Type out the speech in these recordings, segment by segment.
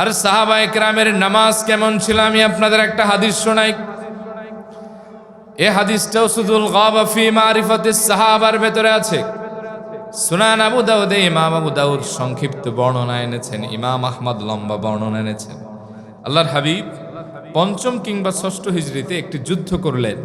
আর সাহাবা একরামের নামাজ কেমন ছিল? আমি আপনাদের একটা হাদিস শোনাই। এ হাদিসটাও সুদুল গাবাফি মারিফতে সাহাবার ভেতরে আছে। সুনান আবু দাউদে, ইমাম আবু দাউদ সংক্ষিপ্ত বর্ণনা এনেছেন, ইমাম আহমদ লম্বা বর্ণনা এনেছেন। আল্লাহর হাবিব পঞ্চম কিংবা ষষ্ঠ হিজড়িতে একটি যুদ্ধ করলেন।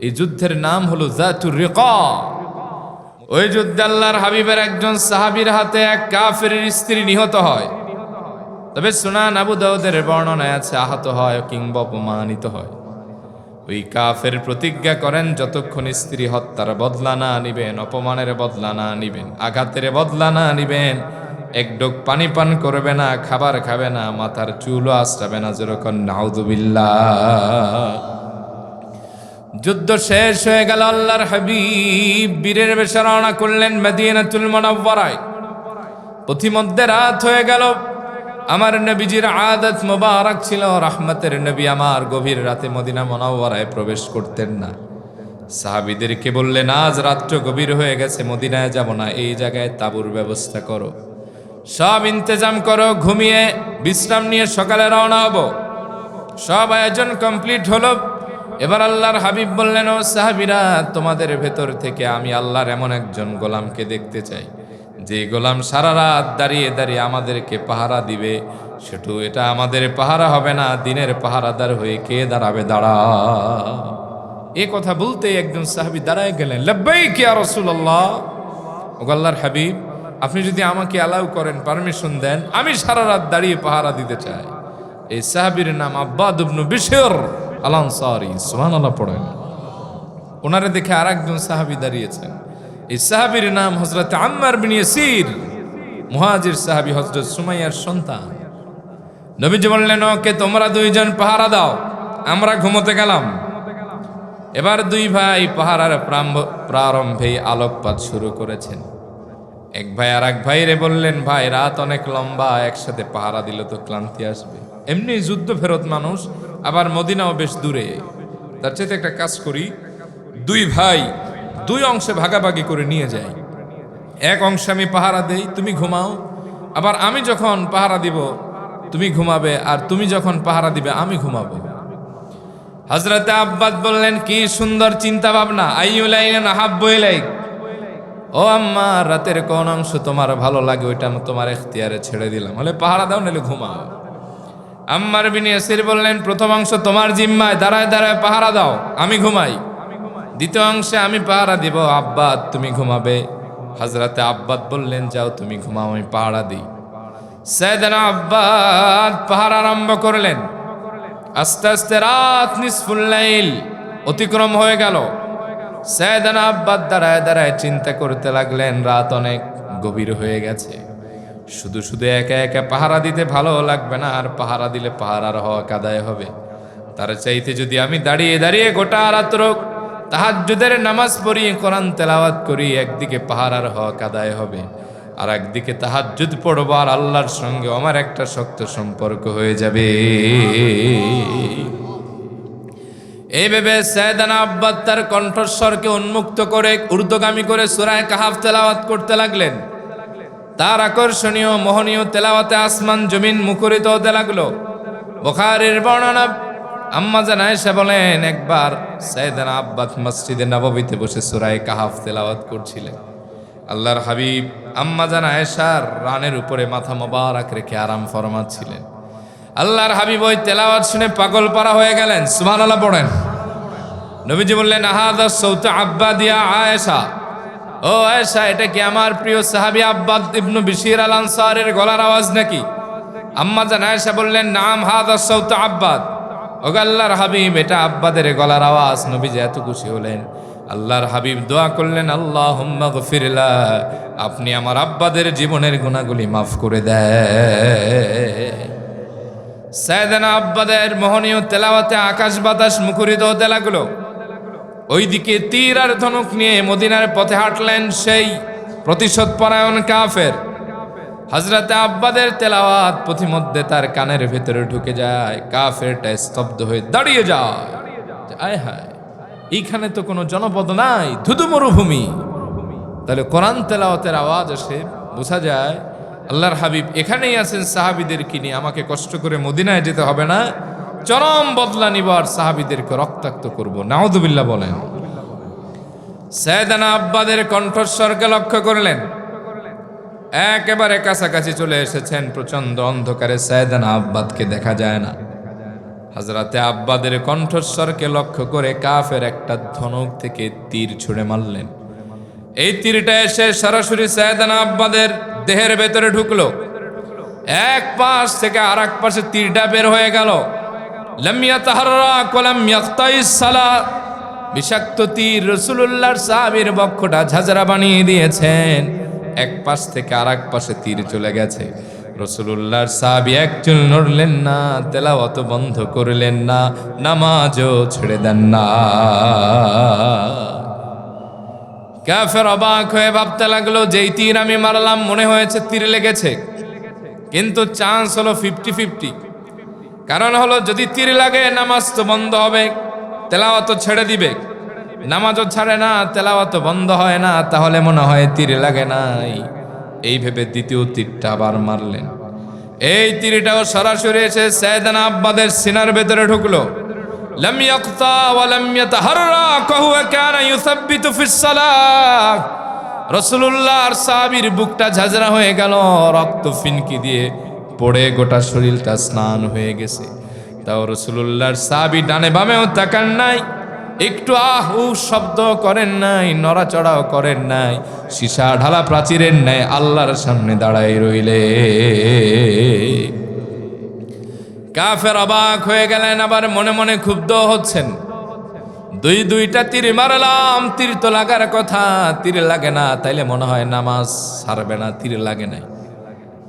এই যুদ্ধের নাম হলো জাতুর রেক। ওই যুদ্ধে আল্লাহর হাবিবের একজন সাহাবীর হাতে এক কাফের স্ত্রী নিহত হয়। তবে সুনান আবু দাউদের বর্ণনায় আছে, আহত হয় কিংবা অপমানিত হয়। ওই কাফের প্রতিজ্ঞা করেন, যতক্ষণ স্ত্রী হত্যার বদলা না নিবেন, অপমানের বদলা না নিবেন, আঘাতের বদলা না নিবেন, এক ডোক পানি পান করবে না, খাবার খাবে না, মাথার চুলও আশ্রাবে না, যেরকম নাউদুবিল্লা যুদ্ধ শেষ হয়ে গেল, আল্লাহর হাবিব বীরের বেশে রওনা করলেন মদিনাতুল মুনাওয়ারায়। পথিমধ্যে রাত হয়ে গেল আমার নবীজির আদত মোবারক ছিল, রহমতের নবী আমার গভীর রাতে মদিনা মনাওয়ারায় প্রবেশ করতেন না। সাহাবিদেরকে বললেন, আজ রাত্র গভীর হয়ে গেছে, মদিনায় যাব না, এই জায়গায় তাবুর ব্যবস্থা করো। সব ইন্তেজাম করো, ঘুমিয়ে বিশ্রাম নিয়ে সকালে রওনা হব। সব আয়োজন কমপ্লিট হলো। এবার আল্লাহর হাবিব বললেন, ও সাহাবিরা, তোমাদের ভেতর থেকে আমি আল্লাহর এমন একজন গোলামকে দেখতে চাই। যে গোলাম সারা রাত দাঁড়িয়ে দাঁড়িয়ে আমাদেরকে পাহারা দিবে, সেটু এটা আমাদের পাহারা হবে না, দিনের পাহারাদার হয়ে কে দাঁড়াবে? দাঁড়া। এ কথা বলতে একজন সাহাবি দাঁড়ায় গেলেন। লব্বাই কে রসুল্লাহ ও আল্লাহর হাবিব, আপনি যদি আমাকে অ্যালাউ করেন, পারমিশন দেন, আমি সারা রাত দাঁড়িয়ে পাহারা দিতে চাই। এই সাহাবির নাম আব্বাদ ইবনু বিশর আলানসারি সুবহানাল্লাহ, পড়েন। ওনারে দেখে আর একজন সাহাবি দাঁড়িয়েছেন। এই সাহাবির নাম হজরত আম্মার বিন ইয়াসির, মুহাজির সাহাবি হজরত সুমাইয়ার সন্তান। নবীজি বললেন, ওকে, তোমরা দুইজন পাহারা দাও, আমরা ঘুমোতে গেলাম। এবার দুই ভাই পাহারার প্রারম্ভেই আলোকপাত শুরু করেছেন। এক ভাই আর এক ভাই রে বললেন, ভাই, রাত অনেক লম্বা, একসাথে পাহারা দিলে তো ক্লান্তি আসবে। এমনি যুদ্ধ ফেরত মানুষ, আবার মদিনাও বেশ দূরে। তার চাইতে একটা কাজ করি, দুই ভাই দুই অংশে ভাগাভাগি করে নিয়ে যাই। এক অংশে আমি পাহারা দেই, তুমি ঘুমাও। আবার আমি যখন পাহারা দিব, তুমি ঘুমাবে, আর তুমি যখন পাহারা দিবে, আমি ঘুমাবো। হজরতে আব্বাদ বললেন, কি সুন্দর চিন্তা ভাবনা ও আম্মা, রাতের কোন অংশ তোমার ভালো লাগে, ওইটা আমি তোমার এখতিয়ারে ছেড়ে দিলাম। হলে পাহারা দাও, নাহলে ঘুমাও। আম্মার বিনি বললেন, প্রথম অংশ তোমার জিম্মায়, দাঁড়ায় দাঁড়ায় পাহারা দাও, আমি ঘুমাই। দ্বিতীয় অংশে আমি পাহারা দিব আব্বাদ তুমি ঘুমাবে। হাজরাতে আব্বাদ বললেন, যাও, তুমি ঘুমাও, আমি পাহারা দিই। সৈয়দনা আব্বাদ পাহারা আরম্ভ করলেন। আস্তে আস্তে রাত নিসফুল্লাইল অতিক্রম হয়ে গেল। সৈয়দনা আব্বাদ দাঁড়ায় দাঁড়ায় চিন্তা করতে লাগলেন, রাত অনেক গভীর হয়ে গেছে। শুধু শুধু একা একা পাহারা দিতে ভালো লাগবে না, আর পাহারা দিলে পাহারার হওয়া কাদায় হবে। তার চাইতে যদি আমি দাঁড়িয়ে দাঁড়িয়ে গোটা রাত্র তাহাজ্জুদের নামাজ পড়ি কোরআন তেলাওয়াত করি একদিকে পাহারার হওয়া কাদায় হবে, আর একদিকে তাহাজ্জুদ পড়ব আর আল্লাহর সঙ্গে আমার একটা শক্ত সম্পর্ক হয়ে যাবে। এই ভেবে সৈয়দানা আব্বাদ তার কণ্ঠস্বরকে উন্মুক্ত করে ঊর্ধ্বগামী করে সুরায় কাহাফ তেলাওয়াত করতে লাগলেন। তার আকর্ষণীয়, মোহনীয় তেলাওয়াতে আসমান জমিন মুখরিত হতে লাগল। বুখারীর বর্ণনা আম্মা আয়েশা বলেন, একবার সৈয়দানা আব্বাদ মসজিদে নববীতে বসে সুরায় কাহাফ তেলাওয়াত করছিলেন। আল্লাহর হাবিব আম্মা আয়েশার রানের উপরে মাথা মোবারক রেখে আরাম ফরমাচ্ছিলেন। আল্লাহর হাবিব ওই তেলাওয়াত শুনে পাগল পারা হয়ে গেলেন। সুমান আল্লাহ পড়েন। নবীজি বললেন, আহাদা সৌত আব্বা দিয়া আয়েশা। ও আয়েশা, এটা কি আমার প্রিয় সাহাবি আব্বাদ ইবনু বিশির আল আনসারের গলার আওয়াজ নাকি? আম্মা জান আয়েশা বললেন, নাম হাদা সৌত আব্বাদ। ও আল্লাহর হাবিব, এটা আব্বাদের গলার আওয়াজ, নবী যে এত খুশি হলেন। আল্লাহর হাবিব, দোয়া করলেন আল্লাহ ফিরলা আপনি আমার আব্বাদের জীবনের গুণাগুলি মাফ করে দেয় সায়দানা আব্বাদের মোহনীয় তেলাওয়াতে আকাশ বাতাস মুখরিত তেলাগুলো লাগল। ওইদিকে তীর আর ধনুক নিয়ে মদিনার পথে হাঁটলেন সেই প্রতিশোধ পরায়ণ কাফের। হজরতে আব্বাদের তেলাওয়াত পথিমধ্যে তার কানের ভেতরে ঢুকে যায়, কাফেরটা স্তব্ধ হয়ে দাঁড়িয়ে যায়। আয় হায়, এইখানে তো কোনো জনপদ নাই, ধুধু মরুভূমি। তাহলে কোরআন তেলাওয়াতের আওয়াজ আসে, বোঝা যায়, আল্লাহর হাবিব এখানেই আছেন সাহাবিদের কিনে আমাকে কষ্ট করে মদিনায় যেতে হবে না, চরম বদলা নিব আর সাহাবিদেরকে রক্তাক্ত করব। নাউদুবিল্লাহ বলেন। সৈয়দানা আব্বাদের কণ্ঠস্বরকে লক্ষ্য করলেন। একেবারে কাছাকাছি চলে এসেছেন প্রচণ্ড অন্ধকারে সৈয়দানা আব্বাদকে দেখা যায় না। হাজরাতে আব্বাদের কণ্ঠস্বরকে লক্ষ্য করে কাফের একটা ধনুক থেকে তীর ছুঁড়ে মারলেন। এই তীরটা এসে সরাসরি সৈয়দানা আব্বাদের দেহের ভেতরে ঢুকলো। এক পাশ থেকে আর এক পাশে তীরটা বের হয়ে গেল। তাহারা কলাম সালা। বিষাক্ত তীর রসুল্লাহর সাহাবির বক্ষটা ঝাঁঝরা বানিয়ে দিয়েছেন। এক পাশ থেকে আর পাশে তীর চলে গেছে। রসুল্লাহর সাহাবি একচুল নড়লেন না, তেলাওয়াত বন্ধ করলেন না, নামাজও ছেড়ে দেন না। কাফের অবাক হয়ে ভাবতে লাগল, যেই তীর আমি মারলাম, মনে হয়েছে তীর লেগেছে। কিন্তু চান্স হলো ফিফটি ফিফটি কারণ হলো, যদি তীর লাগে, নামাজ তো বন্ধ হবে, তেলাওয়াত ছেড়ে দিবে। নামাজও ছাড়ে না তেলাওয়াত বন্ধ হয় না তাহলে মনে হয় তীর লাগে নাই এই ভেবে দ্বিতীয় তীরটা আবার মারলেন এই তীরটাও সরাসরি এসে সৈয়দানা আব্বাদের সিনার ভেতরে ঢুকলো لم يقطع ولم يتحرك وهو كان يثبت في الصلاة রসুল্লাহর সাবির বুকটা ঝাঁঝরা হয়ে গেল রক্ত ফিনকি দিয়ে পড়ে গোটা শরীরটা স্নান হয়ে গেছে তাও রসুল্লাহর সাবি ডানে বামেও তাকান নাই একটু আহু শব্দ করেন নাই, নড়াচড়াও করেন নাই, সীসা ঢালা প্রাচীরের ন্যায় আল্লাহর সামনে দাঁড়াই রইলে। কাফের অবাক হয়ে গেলেন, আবার মনে মনে ক্ষুব্ধ হচ্ছেন। দুই দুইটা তীর মারলাম, তীর তো লাগার কথা, তীর লাগে না, তাইলে মনে হয় নামাজ ছাড়বে না, তীর লাগে নাই।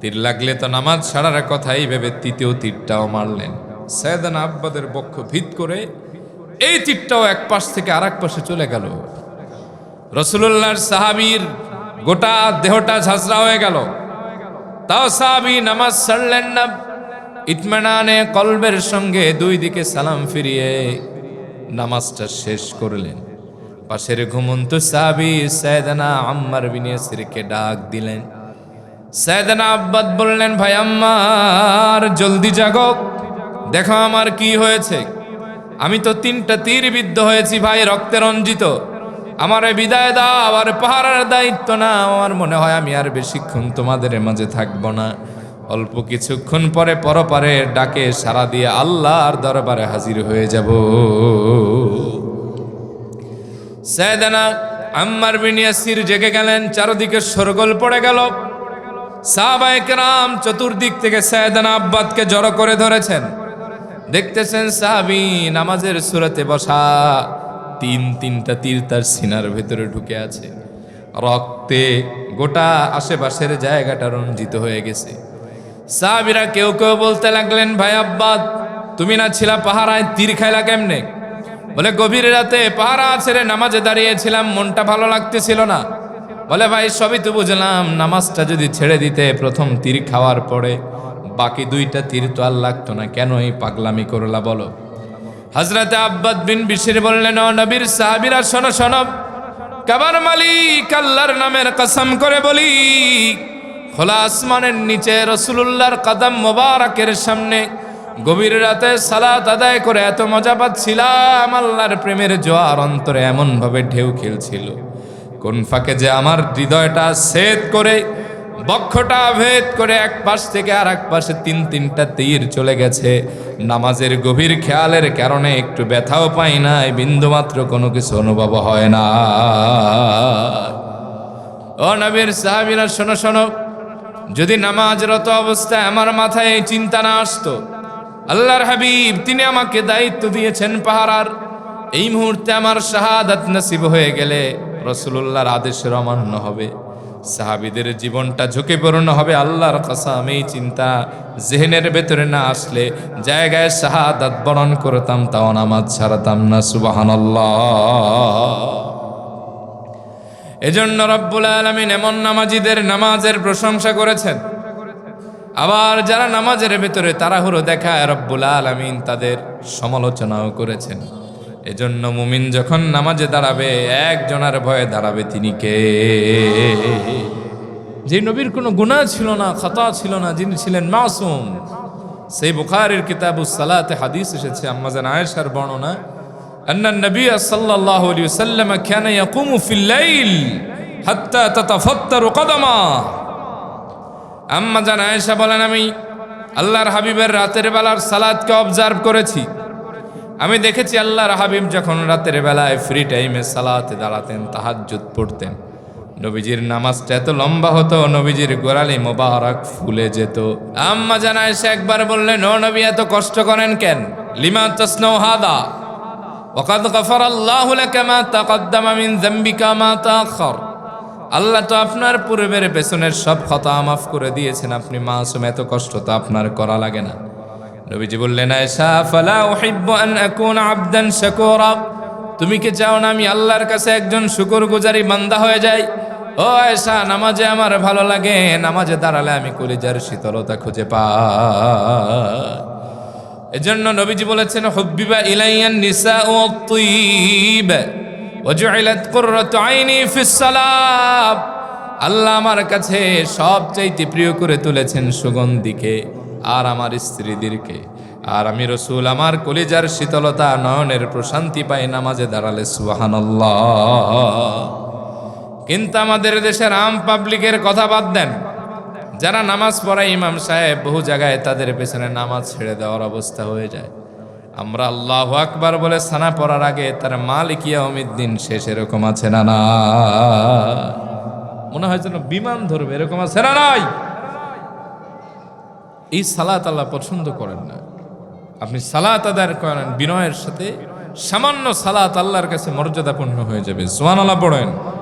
তীর লাগলে তো নামাজ ছাড়ার কথা এই ভেবে তৃতীয় তীরটাও মারলেন। সৈয়দান আব্বাদের বক্ষ ভিত করে এই তীরটাও এক পাশ থেকে আর পাশে চলে গেল। রসুল্লাহর সাহাবীর গোটা দেহটা ঝাঁঝরা হয়ে গেল। তাও সাহাবি নামাজ ছাড়লেন না। ইতমানানে কলবের সঙ্গে দুই দিকে সালাম ফিরিয়ে নামাজটা শেষ করলেন। পাশের ঘুমন্ত সাহাবি সৈয়দানা আম্মার বিনিয়াসিরকে ডাক দিলেন। সৈয়দানা আব্বাদ বললেন, ভাই আম্মার, জলদি জাগো। দেখো আমার কি হয়েছে। আমি তো তিনটা তীর বিদ্ধ হয়েছি ভাই, রক্তে রঞ্জিত। আমার বিদায় দাও আর পাহারার দায়িত্ব না আমার মনে হয় আমি আর বেশিক্ষণ তোমাদের মাঝে থাকব না। অল্প কিছুক্ষণ পরে পরপারে ডাকে সারা দিয়ে আল্লাহর দরবারে হাজির হয়ে যাব। সৈয়দানা আম্মার বিন ইয়াসির জেগে গেলেন, চারদিকে সরগোল পড়ে গেল। সাহাবায়ে চতুর্দিক থেকে সৈয়দানা আব্বাদকে জড়ো করে ধরেছেন। দেখতেছেন সাহাবি নামাজের সুরাতে বসা। তিন তিনটা তীর তার সিনার ভেতরে ঢুকে আছে। রক্তে গোটা আশেপাশের জায়গাটা রঞ্জিত হয়ে গেছে। সাহাবিরা কেউ কেউ বলতে লাগলেন, ভাই আব্বাদ, তুমি না ছিলা পাহারায় তীর খাইলা কেমনে? বলে, গভীর রাতে পাহারা ছেড়ে নামাজে দাঁড়িয়েছিলাম, মনটা ভালো লাগতেছিল না। বলে, ভাই, সবই তো বুঝলাম, নামাজটা যদি ছেড়ে দিতে প্রথম তীর খাওয়ার পরে বাকি দুইটা তীর তো আর লাগতো না। কেন এই পাগলামি করলা বলো? হজরতে আব্বাদ বিন বিশির বললেন নবীর সাহাবিরা, শোনো শোনো। কাবার মালিক আল্লাহর নামের কসম করে বলি, খোলা আসমানের নিচে রসুলুল্লাহর কদম মোবারকের সামনে গভীর রাতে সালাত আদায় করে এত মজা পাচ্ছিলাম, আল্লাহর প্রেমের জোয়ার অন্তরে এমনভাবে ঢেউ খেলছিল। কোন ফাঁকে যে আমার হৃদয়টা সেদ করে বক্ষটা ভেদ করে এক পাশ থেকে আর এক পাশে তিন তিনটা তীর চলে গেছে। নামাজের গভীর খেয়ালের কারণে একটু ব্যথাও পাই নাই বিন্দুমাত্র কোনো কিছু অনুভব হয় না। ও নবীর সাহাবিরা, শোনো শোনো। যদি নামাজরত অবস্থায় আমার মাথায় এই চিন্তা না আসতো, আল্লাহর হাবিব তিনি আমাকে দায়িত্ব দিয়েছেন পাহারার। এই মুহূর্তে আমার শাহাদাত নসিব হয়ে গেলে রসুল্লাহর আদেশের অমান্য হবে। সাহাবিদের জীবনটা ঝুঁকিপূর্ণ হবে আল্লাহর কাসাম এই চিন্তা। জেহেনের ভেতরে না আসলে জায়গায় শাহাদাত বরণ করতাম, তাও নামাজ ছাড়াতাম না সুবাহান এজন্য রব্বুল আলমিন এমন নামাজিদের নামাজের প্রশংসা করেছেন। আবার যারা নামাজের ভেতরে তাড়াহুড়ো দেখায়, রব্বুল আলমিন তাদের সমালোচনাও করেছেন। এজন্য মুমিন যখন নামাজে দাঁড়াবে একজনের ভয়ে দাঁড়াবে তিনি কে যে নবীর কোনো গুনাহ ছিল না খতা ছিল না যিনি ছিলেন মাসুম সেই বুখারের কিতাবু সালাতে হাদিস এসেছে আম্মাজান আয়েশার বর্ণনা أن النبي صلى الله عليه وسلم كان يقوم في الليل حتى تتفطر قدمه আম্মা জান আয়েশা বলেন আমি আল্লাহর হাবিবের রাতের বেলার সালাদকে অবজার্ভ করেছি আমি দেখেছি আল্লাহ রাহাবিম যখন রাতের বেলায় ফ্রি টাইমে সালাতে দাঁড়াতেন, তাহাজ্জুদ পড়তেন। নবীজির নামাজটা এত লম্বা হতো, নবীজির গোড়ালি মোবারক ফুলে যেত। আম্মা জানায় সে একবার বললেন, ও নবী, এত কষ্ট করেন কেন? লিমা তসনৌহাদা ওকাদ গফর আল্লাহ মা তাকদ্দামা মিন জাম্বিকা মা তাখর আল্লাহ তো আপনার পূর্বের পেছনের সব খতা মাফ করে দিয়েছেন, আপনি মাসুম, এত কষ্ট তো আপনার করা লাগে না। নবীজি বললেন শাকুরা। তুমি কি চাও না আমি আল্লাহর কাছে একজন শুকরগুজারি বান্দা হয়ে যাই? ও আয়েশা, নামাজে আমার ভালো লাগে, নামাজে দাঁড়ালে আমি কলিজার শীতলতা খুঁজে পাই এজন্য নবীজি বলেছেন, হুব্বিবা ইলাইয়ান নিসা ও তুইব ওয়াজুইলাত কুররাতু আইনি ফিস সালাব। আল্লাহ আমার কাছে সবচাইতে প্রিয় করে তুলেছেন সুগন্ধিকে। আর আমার স্ত্রীদেরকে। আর আমি রসুল, আমার কলিজার শীতলতা, নয়নের প্রশান্তি পাই নামাজে দাঁড়ালে, সুবহানাল্লাহ। কিন্তু আমাদের দেশের আম পাবলিকের কথা বাদ দেন। যারা নামাজ পড়ায় ইমাম সাহেব বহু জায়গায় তাদের পেছনে নামাজ ছেড়ে দেওয়ার অবস্থা হয়ে যায়। আমরা আল্লাহ আকবার বলে সানা পড়ার আগে, তার মালিকিয়া দিন শেষ এরকম আছে না না মনে হয় যেন বিমান ধরবে, এরকম আছে না নাই? এই সালাত আল্লাহ পছন্দ করেন না। আপনি সালাত আদায় করেন বিনয়ের সাথে, সামান্য সালাত আল্লাহর কাছে মর্যাদাপূর্ণ হয়ে যাবে। জোয়ান আল্লাহ পড়েন।